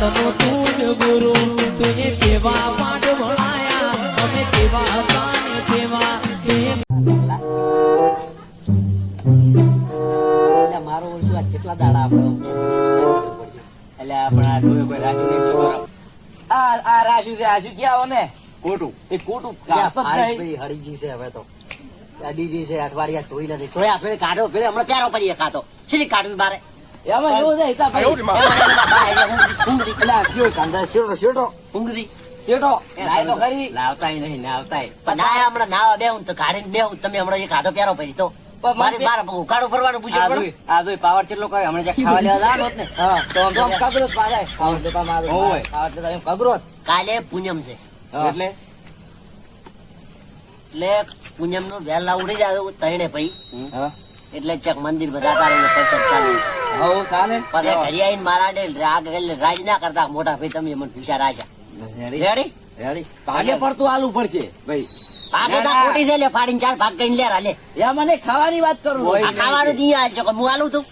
કાળનો તું જ ગુરુ તુજે સેવા પાઠ ભણાયા. અમે સેવા હતા સેવા એટલે મારો ઓળખું કેટલા દાડા આપણે એટલે આપણા આ આ રાજુ છે રાજુ ક્યાં હો ને કોટું. એ કોટું. હરીજી છે હવે તો. અડીજી છે અઠવાડિયા જોઈ નથી. તોય આપણે કાઢો પેલે હમણાં પ્યારો કરીએ કાઢો સીધી કાઢવી બારે? એમાં એવું છે હિસાબ. એટલે આ કયો કાંદા શેરડો શેરડો ઊંઘરી શેરડો લાય તો ખરી લાવતાય નહીં લાવતાય પણ ના હમણાં નાવા બેહું તો કાઢીને બેહું તમે હમણાં એ કાઢો પ્યારો પડી તો મારે મને- ઉકાળો ફરવાનું આ આ જોઈ, પાવર કેટલો કરે હમણાં જ્યાં ખાવા લેવા જવાનું ને તો તો આમ કગરો જ પાછાય. દેતા મારું. હોય. પાવર દેતા એમ કગરો કાલે પૂનમ છે એટલે એટલે પૂનમનું વેલા ઉડી જાય તઈને ભાઈ હા. એટલે ચક મંદિર બધા તારે પૈસા ચાલુ. હઉ, ચાલે. પછી ઘરે આવીને મારા ને રાગ રાજ ના કરતા. મોટા ભાઈ તમે મને પૂછ્યા રાજા. રેડી? રેડી? ભાગે પડતું આલુ પડશે ભાઈ. ભાગે તો ખોટી છે લે ફાડીને ચાર ભાગ કઈ લેરા લે. યા મને ખાવાની વાત કરું. આ ખાવાનું દી આલ છો હું આલું તું?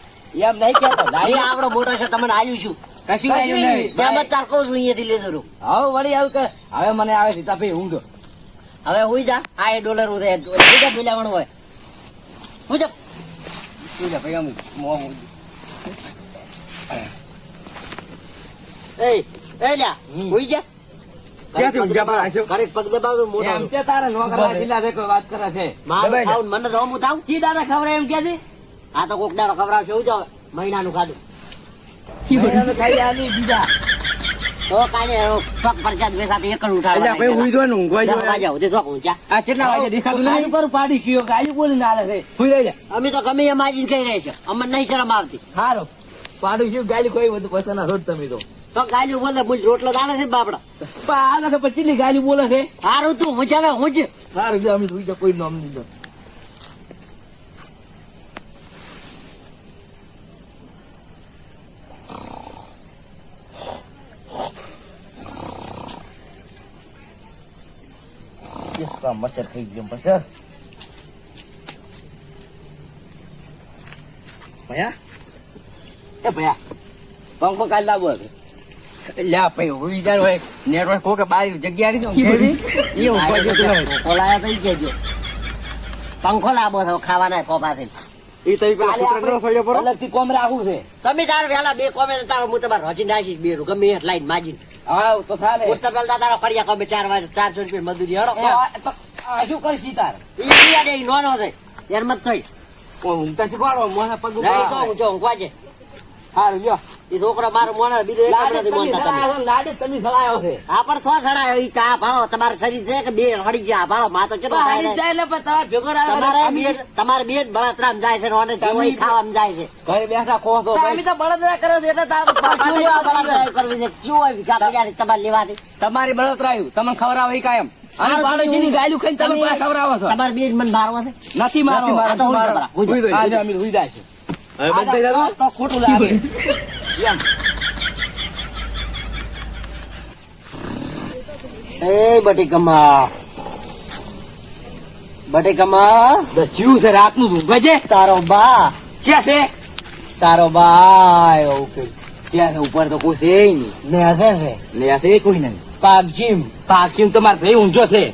એમ નહીં કેતો એ આપડો મોટો છે તમને આલ્યું છું. કશું આવ્યું નહીં. ત્યાં બસ તાર કહું છું અહીંયાથી લીધું છું. હવે વળી આવ્યું કે. હવે મને આવે સીતાભાઈ ઊંઘ. હવે હુઈ જા. આ એ ડોલર ઉરે જા પેલાવણ હોય. હું જા. શું છે phải આમ મોં ઊંઘ. ê ê nè quý chứ? મહિના નો ખાધું બીજા તો કાલે ભાઈ જો ઊંચા આ કેટલા વાગે દેખાતું નહીં પર પાડી છે? અમે તો ગમે એમ આજીને કહી રહ્યા છે. અમને નહીં શરમ આવતી. સારું પાડું છું ગાડી કોઈ બધું પૈસા ના રોજ તમે તો. તો બોલે મુજ રોટલો દાલે છે બાપડા. તો પછી ગાયલી બોલે છે? હારું તું હું જાવે હું જ. સારું અમે કોઈ નામ નહીં જો મચ્છર ખાઈ ગયો મચ્છર ભયા? એ ભયા પંખો કાલ લાવો હતો લ્યા ભાઈ હુઈ જાય હોય નેટવર્ક કો બારી જગ્યા નહીં એ જતું તો પંખો લાવો છો ખાવાના કોપાથી. તો અલગથી કોમ રાખવું છે. તમે તાર વેલા બે કોમે તારો હું તમારે રચી નાખીશ બે ગમે લાઈન માજી હા તો ચાલે. તારા ફળિયા કોમે ચાર વાગે ચારસો રૂપિયા મજૂરી હડો. આ શું કરશી તાર ઈ ઈયાડે નો નો છે. યાર મત થઈ. કોઈ ઊંઘતા શીખવાડો? મોઢા પગ ઉપર. નહીં તો હું જો ઊંઘવા છે સારું લ્યો ઈ મારો મોણો બીજો એક લાડે તમે છો, પણ છો ઈ ભાળો? તમારું શરીર છે કે બે હળી ગયા? ભાળો માં તો કેટલો થાય જાય એટલે પણ તમારે ભેગો તમારે બે તમારે બે બળતરામ જાય છે ને ઓને જીવો જાય છે. ઘરે બેઠા ખો તો તમે તો બળતરા કરો છો એટલે તારે પાછું લેવા બળતરા કરવી છે. કેવો વિઘા પડ્યા છે તમારે લેવાથી? તમારી બળતરાયું. તમને ખવડાવે ઈ કાયમ. અને પાડોશીની ગાયલું ખાઈને તમે પાછા ખવડાવો છો. તમારે બે મન મારવો છે? નથી મારો. નથી આ તો. હુઈ જાય હુઈ જાય છે ખોટું લાગે. એમ એ બટીકમ્મા બટીકમ્મા તો જીવ છે રાતનું ઊંઘે છે તારો બા ક્યાં છે તારો બા એવું કે છે ઉપર તો કોઈ છે નહીં ને હશે છે આ કોઈ નહીં પાકજીમ પાકીમ તો મારો ભાઈ ઊંચો છે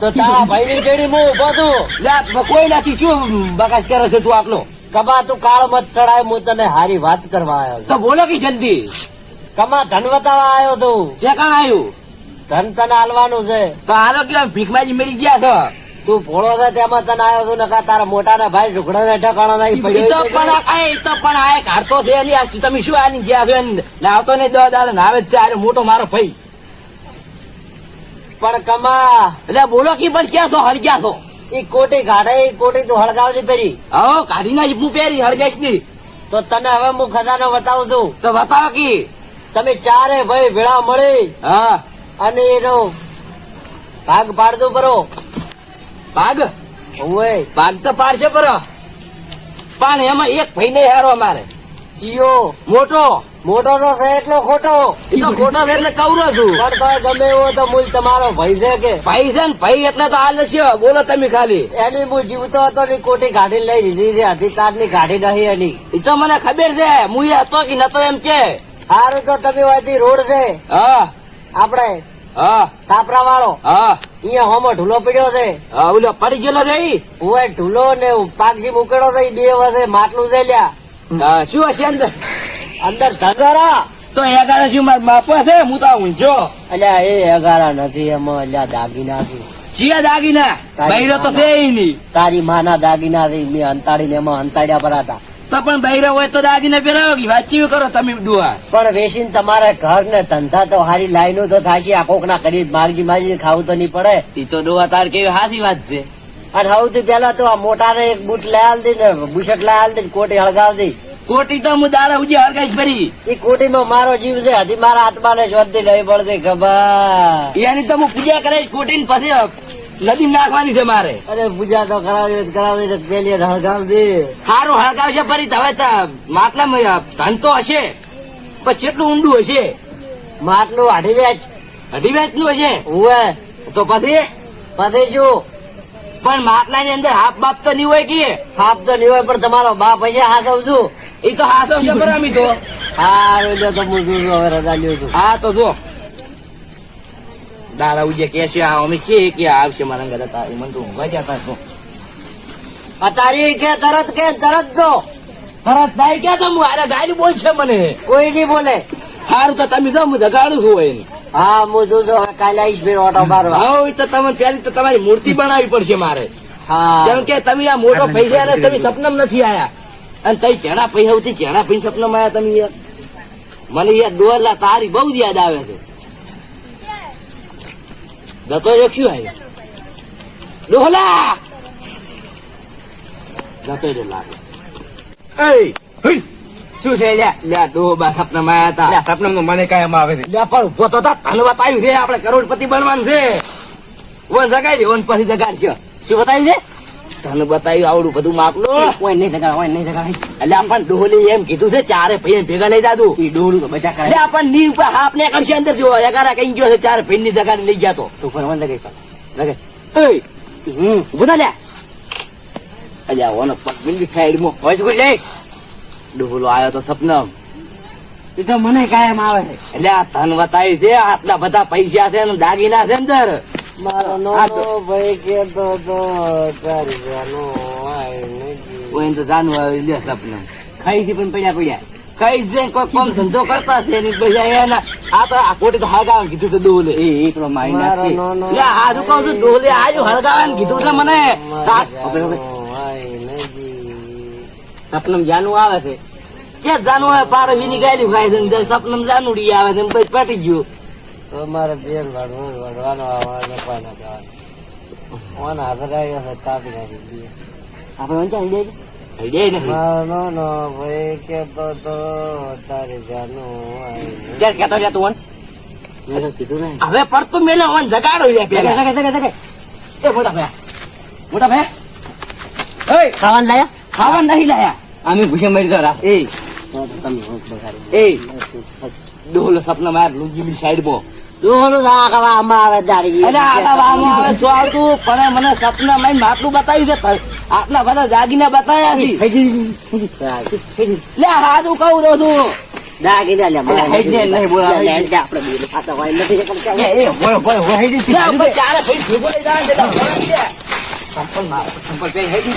તો તારા ભાઈ ની ચડી હું ઊભો છું કોઈ નથી શું બકાશ કરે છે તું આટલો કમા તું કાળ મત ચડાય હું તને હારી વાત કરવા આવ્યો તો બોલો કે જલ્દી? કમા ધન બતાવવા આવ્યો તું. ક્યાં આવ્યું ધન તને હાલવાનું છે. તો હાલો કે ભીખમાજી મરી ગયા છો? તું ભોળો છે તેમાં તને આવ્યો છું નકા તારા મોટા ના ભાઈ ઢુકડા ને ઠકાણો નહીં ઈ તો પડ્યો પણ તો પણ આ એક હારતો છે એની તમે શું આની ગયા છો? નાવતો નહીં દવા દાડે નાવે જ છે આરે મોટો મારો ભાઈ. પણ કમા એટલે બોલો કે પણ ક્યાં છો હર ગયા છો? ઈ કોટી કાઢે કોટી તું હળગાવજે પેરી હો કાઢી નાખી હું પહેરી હળગાઈશની. તો તને હવે હું ખજાનો બતાવું છું. તો બતાવો કી. તમે ચારે ભાઈ ભેળા મળી હા. અને એનો ભાગ પાડજો બરો ભાગ? ઓય ભાગ તો પાડશે પરો. પણ એમાં એક ભાઈ ને હારો અમારે જીઓ મોટો. મોટો તો છે એટલો ખોટો. એ તો ખોટો છે એટલે કવરો છું. પણ તો ગમે એવો તો મૂલ તમારો ભાઈ છે કે? ભાઈ છે ને ભાઈ એટલે તો હાલ છે બોલો તમે ખાલી. એની હું જીવતો હતો ની કોટી ગાડી લઈ લીધી છે. અધિકારની ગાડી નહીં એની. એ તો મને ખબર છે. હું હતો કે નતો એમ કે. સારું તો તમે વાયથી રોડ છે. હા. આપણે હા. સાપરા વાળો હા. અહીંયા હોમો ઢૂલો પડ્યો છે. હા ઓલો પડી ગયેલો રે? હું ઢૂલો ને પાકજી મૂકેલો છે બે વર્ષે માટલું છે લ્યા. શું હશે અંદર? અંદર ધગારા તો એગારા શું મારા બાપા છે? હું તો ઊંઝો. અલ્યા એ એગારા નથી એમાં અલ્યા દાગીના છે. ચિયા દાગીના? બૈરો તો છે નહીં તારી માના દાગીના છે મેં અંતાડીને એમાં અંતાડ્યા પર હતા. તો પણ બૈરો હોય તો દાગીના પહેરાવો કે વાંચ્યું કરો તમે ડુઆ પણ વેસીને તમારે ઘર ને ધંધા તો હારી લાઈનો તો થાય છે આ કોક ના કરી માગજી માગજી ખાવું તો નહીં પડે. એ તો ડુઆ તાર કેવી હાથી વાત છે? અને સૌથી પેલા તો આ મોટા ને એક બુટ લઈ આલ દે ને બુશર્ટ લઈ આલ દે કોટી હળગાવ દે. કોટી તો હું દાડા ઉજી હળગાઈશ ફરી. એ કોટીમાં મારો જીવ છે હજી મારા આત્મા ને શોધતી લઈ પડતી ખબર. એની તો હું પૂજા કરીશ કોટી ને પછી નદી નાખવાની છે મારે. અરે પૂજા તો કરાવી કરાવી પેલી હળગાવ દે. સારું હળગાવશે ફરી હવે માટલા ધન તો હશે પણ કેટલું ઊંડું હશે? માટલું અઢી વેચ. અઢી વેચનું હશે? હું તો પછી? પછી શું? પણ માટલા ની અંદર હાફ બાપ તો નહીં હોય કે? હાફ તો નહીં હોય પણ તમારો બાપ હશે હાસવ છું એ તો હાસવ છે પર અમી તો હા રોજો તો હું જોઉં હવે રજા લ્યો છું હા તો જો દાડા ઉજે કે છે આ અમે કે કે આવશે મારા ઘરે તારી મને તો ઊંઘવા જતા તો આ તારી કે તરત કે તરત જો. તરત દાઈ ક્યાં તો હું અરે ગાડી બોલ મને. કોઈ નહીં બોલે. સારું તો તમે જો હું જગાડું છું એને. હા હું જોઉં છું કાલે આવીશ ફેર ઓટો મારવા. હા તો તમે પેલી તો તમારી મૂર્તિ બનાવવી પડશે મારે. હા. જેમ કે તમે આ મોટો પૈસા ને તમે સપનમ નથી આયા. અને તઈ ચેણા પૈસા ચેણા પૈસા સપનમ આયા તમે યાર. મને યાર દોરલા તારી બહુ યાદ આવે છે. જતો રહ્યો શું આવ્યો ડોહલા જતો રહ્યો લાગે! શું છે લ્યા? લ્યા ડોહા સપનમ આયા લ્યા, સપનામાં તો મને કાયમ આવે છે લ્યા પણ ઊભો તો તને બતાવ્યું છે. આપણે કરોડપતિ બનવાનું છે. વન જગાડી વન પછી જગાડશે. શું બતાવ્યું છે? તને બતાવ્યું આવડું બધું નહીં જગા નહીં જગા એટલે આપણ ડોલી એમ કીધું છે ચારે ભાઈ ભેગા લઈ જાદુ એ તો બચા એટલે આપણની ઉપર હાફ ને કરશે અંદર જો. કઈ ગયો છે ચારે ભાઈ ની જગા લઈ ગયા તો. તું ફરવા હમ. ઊભો લ્યા. અલ્યા ઓનો પગ મિલી હોય છે કોઈ? લે! ડોહલો આવ્યો તો સપનમ. એ તો મને કાયમ આવે છે. એટલે આ ધન વતાવી છે આટલા બધા પૈસા છે ને દાગીના છે અંદર. મારો નાનો ભાઈ કેતો તો તારી જાનો આય નહીં. ઓય તો જાનું આવી લે સપનમ. ખાઈ છે પણ પડ્યા પડ્યા કઈ છે કોઈ કોમ ધંધો કરતા છે એની પૈસા એના. આ તો આ કોટી તો હળગાવાનું કીધું છે ડોલે એ એકલો મારી નાખશે લે શું કહું છું ડોલે આજુ હળગાવાનું કીધું છે મને. સપનમ જાનું આવે છે. કે જાનું આવે? પાડો વીની ગાયલી ખાય છે ને સપનમ જાનુડી આવે છે ને પછી પેટી ગયું. તમારે બેન વાળવો વાળવાનો આવવાનો ના જવાનું. ઓન હાથ લાગ્યો છે કાપી નાખી આપણે વંચાઈ દે મારો નાનો ભાઈ કે તો તારી જાનું. ક્યારે કહેતો રહ્યા તું મેં કીધું હવે પડતું મેલે ઓન જગાડો લે પેલા. એ મોટા ભાઈ. મોટા ભાઈ. ખાવાનું લાયા? ખાવા નહીં લાયા. આમે ભૂસે મરી હોશ બગાડી. એ ડોલો સપનો માર લુંગીની સાઈડમાં ડોલો તો આમાં આવે દારી અરે આટલા આમાં આવે છો આવતું પણ મને સપના માં માટલું બતાવ્યું દે આટલા બધા જાગીને બતાવ્યા છે લે હા તું કહું રહ્યો છું દાગીના લે મારે અલા, હેડ ને, નહીં બોલાવે. લે, લે, લે, આપણે બે નથી કરતા એ હોય. હોય હોય હોય હેડી છે. લે, ઉપર ચારે ભાઈ ભેગો લઈ જવાનું છે, લે, ભરત છે. સંપલ માર, સંપલ પહેરી હેડી.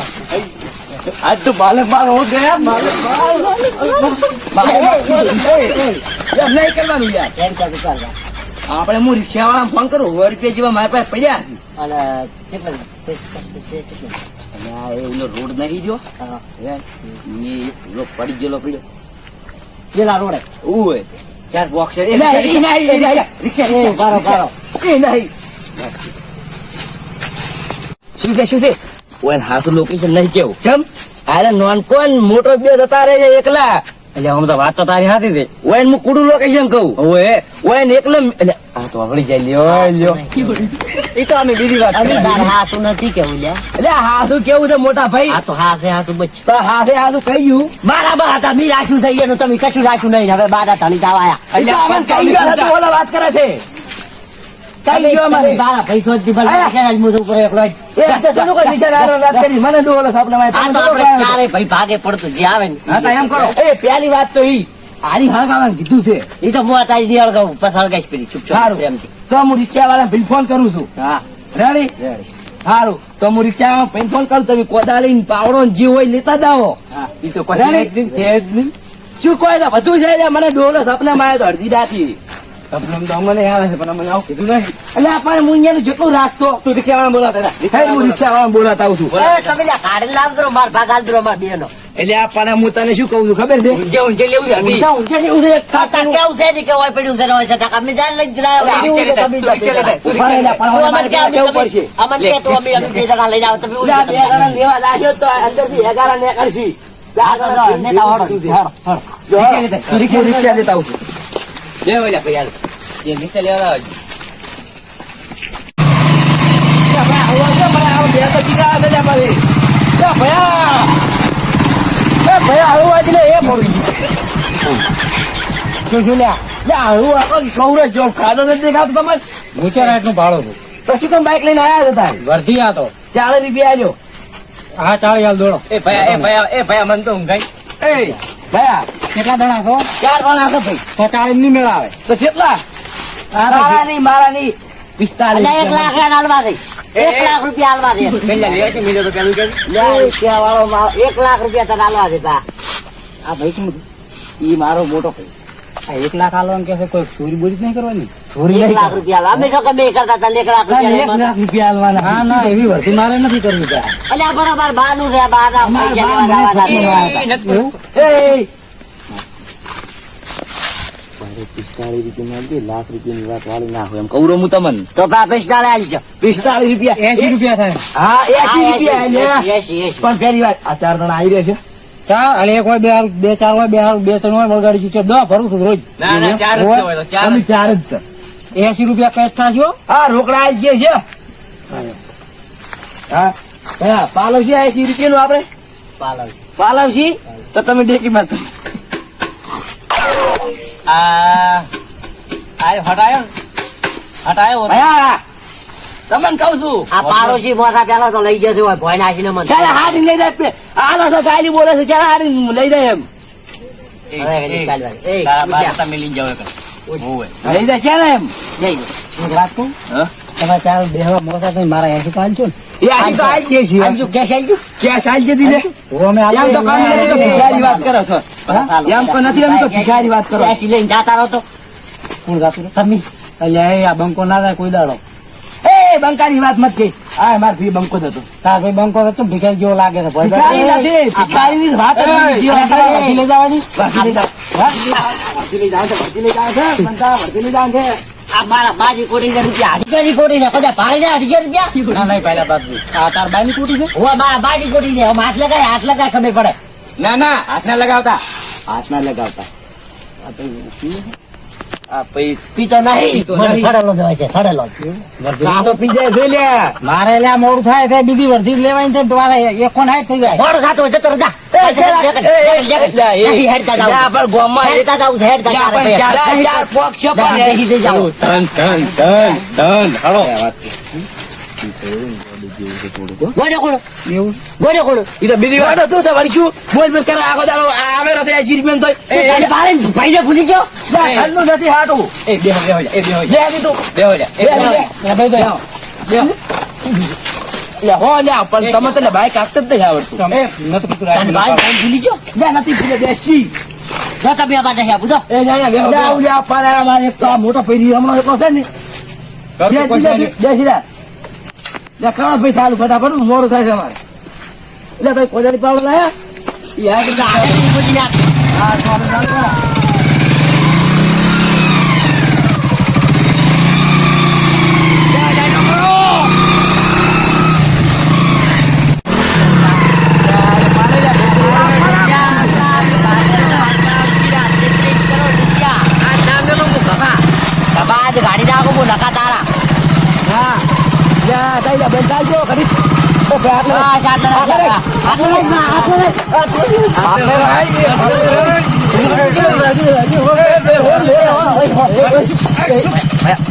આજ તો બાલક બાલ હો ગયા બાલક બાલ. એમ નહીં કરવાનું યાર એમ કરતું ચાલ. આપણે હું રિક્ષા વાળા ફોન કરું સો રૂપિયા જેવા મારી પાસે પડ્યા. અને કેટલા કેટલા? એ ઓલો રોડ નહીં જો હા. હે? ને એ પડી ગયેલો પડ્યો પેલા રોડે ઓય ચાર બોક્સ એ નહીં, એ રિક્ષા, બારો, બારો. એ નહીં. શું છે શું છે ઓય હાથું લોકેશન નહીં કેવું કેમ અરે નોન કોણ મોટો બે જતા રહે છે એકલા. એટલે આમ તો વાત તો તારી હાથી છે. ઓય હું કુડું લોકેશન કહું? ઓય ઓય ને એટલે આ તો આવડી જાય લ્યો. લ્યો એ તો અમે બીજી વાત અમે તાર હાસુ નથી કેવું લ્યા. એટલે હાસુ કેવું છે મોટા ભાઈ? આ તો હાસે હાસુ બચ તો હાસે હાસુ કહ્યું મારા બા હતા મી રાશું છે એનું તમે કશું રાખ્યું નહીં. હવે બારા તણી દાવ આયા. એટલે અમને કહી ગયો છે, તું વાત કરે છે? પૈસો દીપલ ઉપર એકલો એ કોઈ બિચારાનો વાત કરી? મને આ તો આપણે ચારે ભાઈ ભાગે પડતું જે આવે ને. હા એમ કરો. એ પેલી વાત તો ઈ. આરી હળગાવાનું કીધું છે. એ તો હું તારી દી અળગાવું પથાળ ગાઈશ પેલી. ચૂપ સારું. પ્રેમથી તો હું રિક્ષા વાળા ભાઈ ફોન કરું છું. હા. રેડી સારું તો હું રિક્ષા વાળા ફોન કરું. તમે કોદાળી ને પાવડો જે હોય લેતા જાઓ એ તો પછી શું કોઈ બધું છે મને ડોલો સપના માં આવ્યો તો અડધી રાતી મને આવે છે પણ મને આવું કીધું નહીં એટલે આપણે હું અહીંયા જેટલું રાખતો તું રિક્ષા વાળા બોલાતા થઈ હું રિક્ષા વાળા બોલાતા આવું છું તમે કાઢી લાવ માર ભાગ આલ માર બેનો એટલે આપણને હું તને શું કહું છું ખબર છે ઊંઝે ઊંઝે લેવું છે ઊંચા ઊંચા જેવું છે કાકા કેવું છે ને કે હોય પડ્યું છે હોય છે ટકા અમે જાણ લઈને જ લાવ્યા. રિક્ષા એવું લેતા, છે તું રિક્ષા લેતા, તું ઊભા રહેલા, પણ હવે તું અમને મારે કે અમે કેવું પડશે અમને કે તું અમે અમે બે જણા લઈને આવો તમે એટલે બે જણા લેવા લાગ્યો તો અંદરથી એગારા હેડો. જો, રિક્ષા લેતા, તું રિક્ષા લેતા આવું છું બે વાગ્યા ભાઈ હાલ એ નીચે લેવા આવજો ગુજરાતનું ભાડો છું પછી તમે બાઈક લઈને આવ્યા હતા વર્ધી આ તો ચાલીસ રૂપિયા આવ્યો હા ચાલે હાલ દોડો એ ભાઈ એ ભાઈ એ ભાઈ મને તો ઊંઘાઈ એ ભાઈ કેટલા દણા છો ચાર દણા છો ભાઈ તો ચાલીસની મેળ આવે તો કેટલા મારા નહીં મારા નહીં પિસ્તાલીસ એક લાખ હાલવા દઈ એક લાખ રૂપિયા હાલવા દે તો રૂપિયા વાળો એક લાખ રૂપિયા તને હાલવા દેતા આ ભાઈ શું ઈ મારો મોટો ભાઈ એક લાખ આલવાનું કે કોઈ ચોરી બોરી નહીં કરવાની એક લાખ રૂપિયા હાલવા અમે શું બે કરતા હતા એક લાખ એક લાખ રૂપિયા આલવાના હા ના એવી વર્તી મારે નથી કરવી ત્યાં અલ્યા પણ અમાર બાનું છે બાના પિસ્તાળીસ રૂપિયા મળતી લાખ હા એસી આવી રહ્યા છે બે ચાર હોય બે બે ત્રણ હોય વગાડી છે. ભરું છું રોજ. ચાર જ છે. એસી રૂપિયા કેશ થશો હા. રોકડા છે હા પાલવશી એસી રૂપિયા નું આપડે પાલવ પાલવશી? તો તમે ડેકી માં આ આ હટાયો હટાયો ભયા તમને કહું છું. આ પાડોશી મોટા પેલા તો લઈ જશે હોય ભોય નાસીને મને. ચાલે હારી લઈ જાય. આ તો ચાલી બોલે છે ચાલે હારી લઈ જાય એમ. હવે કદી એ, તારા બા જા. હતા મેં લઈને જાવ લઈ જાય ચાલે એમ. જઈ એ આજી તો વાત બંકો ના કોઈ દાડો. એ બંકાની વાત મત કે આ માર ફી બંકો હતો. તાર ભાઈ બંકો હતો ભિખારી જેવો લાગે છે. ભાઈ ભિખારી ભિખારી ની લઈ જવાની. લઈ જાવ લઈ જાવ છે બંકા લઈ જાવ છે મારા બાજી કોટી રૂપિયા. હાડી કોટી ને કદાચ ભાડે જાય અઢીસો રૂપિયા? ના નહીં પહેલા બાપજી આ તાર બાની કુટી છે? હું મારા બાજી કોટી હવે હાથ લગાય હાથ લગાય ખબર પડે. ના ના હાથ ના લગાવતા. હાથ ના લગાવતા પીતો મોડું થાય છે બીજી વર્ધી લેવાની છે મારે એકો જેવું છે થોડું ગોડો ગોડો એવું ગોડો ગોડો ઈ તો બીજી વાર તું સવારી છું બોલ બોલ કરે આગો દાડો આવે રસે આ જીરમેન તો એ એને બારે ભાઈને ભૂલી ગયો હાલનું નથી આવડતું મોટો ફેરી હમણાં એટલો દેખાડો ભાઈ સારું ફટાફટ મોડું થાય છે અમારે. એટલે ભાઈ કોજાની પાવડો લાયા? યાર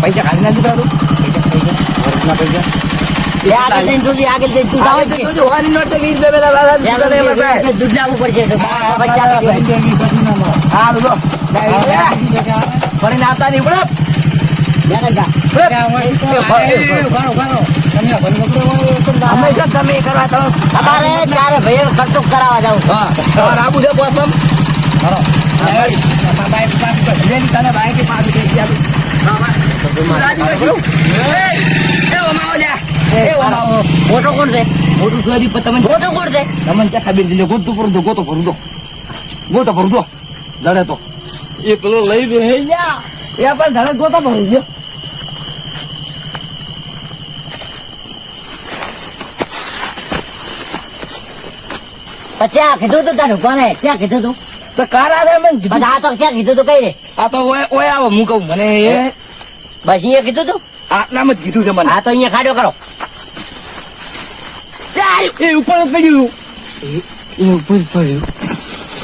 પૈસા ખાલી નાખી તારું એ આગળ જઈને તું આગળ જઈને તું જાવ છે. હોવાની નોટ તો વીસ રૂપિયા વાળા. દૂધ લાવવું પડશે તો પચાસ રૂપિયા. હા રૂકો પણ નાતા જા. હંમેશા તમે કરવા તો અમારે ચારે ભાઈ કરતૂક કરાવવા જાવ આબુ છે બોસ બમ તને બાઈક પાછું થઈ ગયા મોટો કોણ છે મોટું પણ તમને મોટો કોણ છે તમને ક્યાં ખબર છે ગોતો પર દો ગોતો પર દો ગોતો પર દો લડે તો એ પેલો લઈ દે હે એ પણ ધડે ગોતો પર દો પછી કીધું તું તારું? કોને? ક્યાં કીધું તું? તો કારા રે મને કીધું. આ તો ક્યાં કીધું તું? કઈ રે? આ તો ઓય ઓય આવો હું કહું મને એ બસ અહીંયા કીધું તું? આટલામાં જ કીધું છે મને. આ તો અહીંયા ખાડો કરો. એ ઉપર પડ્યું. એ ઉપર પડ્યું.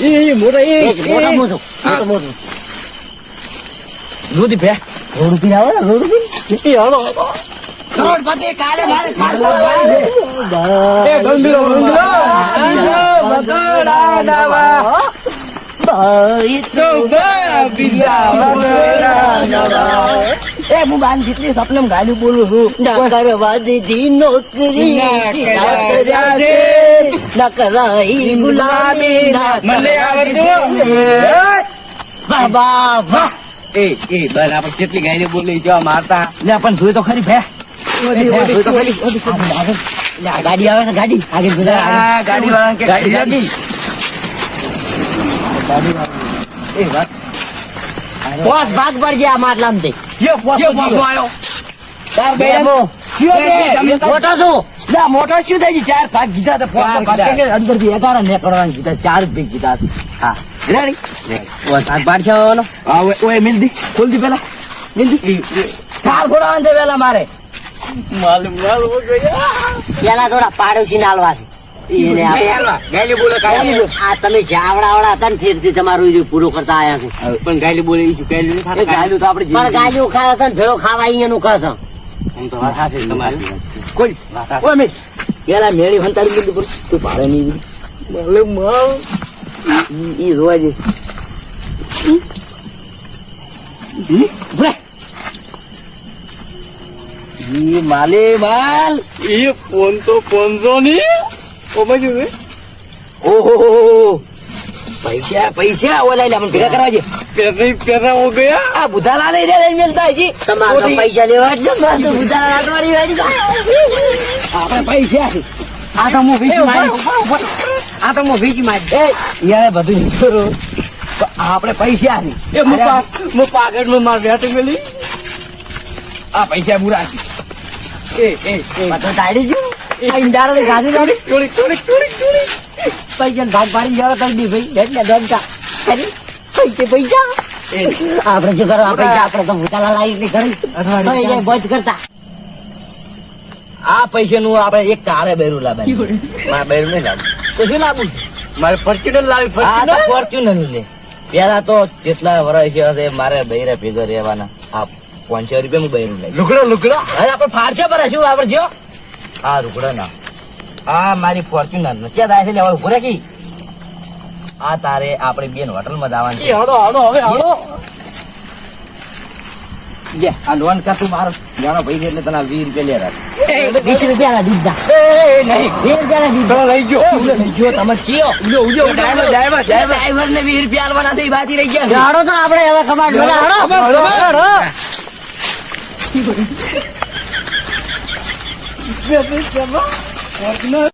એ મોટા એ મોટો મોટું મોટું મોટું ભે રોડ ઉપર આવે ને રોડ ઉપર. એ હળો કરોડપતિ કાલે મારે ખાડો એ ગંગલો ગંગલો ભાઈ તો બીજા ડાવા એ હું બાન જેટલી સપનમ ગાલી બોલું છું. નોકરી કર્યા છે. છે ગુલામી મને આવડશે વાહ વાહ વાહ. એ એ બરાબર. કેટલી ગાયલી બોલી જો મારતા. ને પણ જોઈ તો ખરી ભે. ગાડી આવે છે ગાડી. આગળ બધા ગાડી. વાળા કે ગાડી ગાડી. એ વાત. બોસ ભાગ પડજે આ માટલામાંથી યો પોસો પોસો આયો તાર મોટો તું ના મોટો શું થઈ ગયું? ચાર ભાગ કીધા તો પોસો ભાગ અંદરથી એગારા ને કરવાના કીધા ચાર ભાગ કીધા હા. રેડી? બોસ ભાગ પાડશે ઓલો? ઓય ઓય મિલ દી ખોલ દી પેલા મિલ ચાર થોડા અંતે પેલા મારે. માલુમ માલ હો ગયા પેલા થોડા પાડોશી નાલવા આ- ગાયલી બોલે ગાયલી આ તમે જાવડાવડા હતા ને છેડથી તમારું પૂરું કરતા આયા છે પણ ગાયલી બોલે ઈ ગાયલી ગાયલી તો આપણે પણ ગાયું ખાવા છે ભેળો ખાવા અહીંયાનું ખાશે કોઈ પેલા મેળી હંતાડી દીધું પણ તું ભાડે નહીં માલે માલ ઈ ઈ જોવા જઈશ ઈ માલે માલ એ ફોન તો પોનસો ની. ઓ બાજુ ઓહો પૈસા પૈસા ઓલા લે મને ભેગા કરવા છે પેસે પેસા હો ગયા? આ બુધાલા લઈ રે લઈ મેલતા છે તમારે તો પૈસા લેવા જ ના તો બુધાના તમારી વાડી. આપણે પૈસા છે. આ તો હું વીસી મારીશ આ તો હું વીસી મારીશ એ યાર બધું નીકળો આપણે પૈસા છે. એ મુ પા મુ માર વેટ મેલી. આ પૈસા બુરા છે. એ એ એ. બધું ટાળી ગયું આ ઈંડાળા ગાડી ગાડી ટોળી ટોળી ટોળી ટોળી પૈસા ભાગ પાડી જવા કરી દી ભાઈ. એટલે દોડતા કરી પૈસે પૈસા? આપણે જો કરો? આપડે તો ભૂતાલા લાવી કરી બચ કરતા. આ પૈસા નું આપડે એક તારે બેરું લાવે મારે બેરું નહીં લાવે તો શું લાવું મારે ફોર્ચ્યુનર લાવી ફોર્ચ્યુનર લે પેલા તો જેટલા વર્ષ હશે મારે બૈરા ભેગા રહેવાના. આ પાંચસો રૂપિયા હું બહેરું લઈ લુગડો લુગડો? અરે આપણે ફારશે પર શું આપણે જો આ રૂકડા ના. આ મારી ફોર્ચ્યુનર ને ક્યાં થાય છે લેવા ઊભો રાખી. આ તારે આપણે બેન હોટલમાં જવાનું છે. હડો હડો હવે હડો જે આ લોન કા તું મારો. જાણો ભાઈ એટલે તને વીસ રૂપિયા લે વીસ રૂપિયા ના દીધા. એ નહીં. વીસ રૂપિયા ના દીધા. લઈ ગયો. જો તમે ચિયો. ઉજો ઉજો ઉજો ડ્રાઈવર ને વીસ રૂપિયા આલવાના થઈ બાકી રહી ગયા. હાડો તો આપણે હવે કમાડ. હાડો હાડો ફોર્ચ્યુનર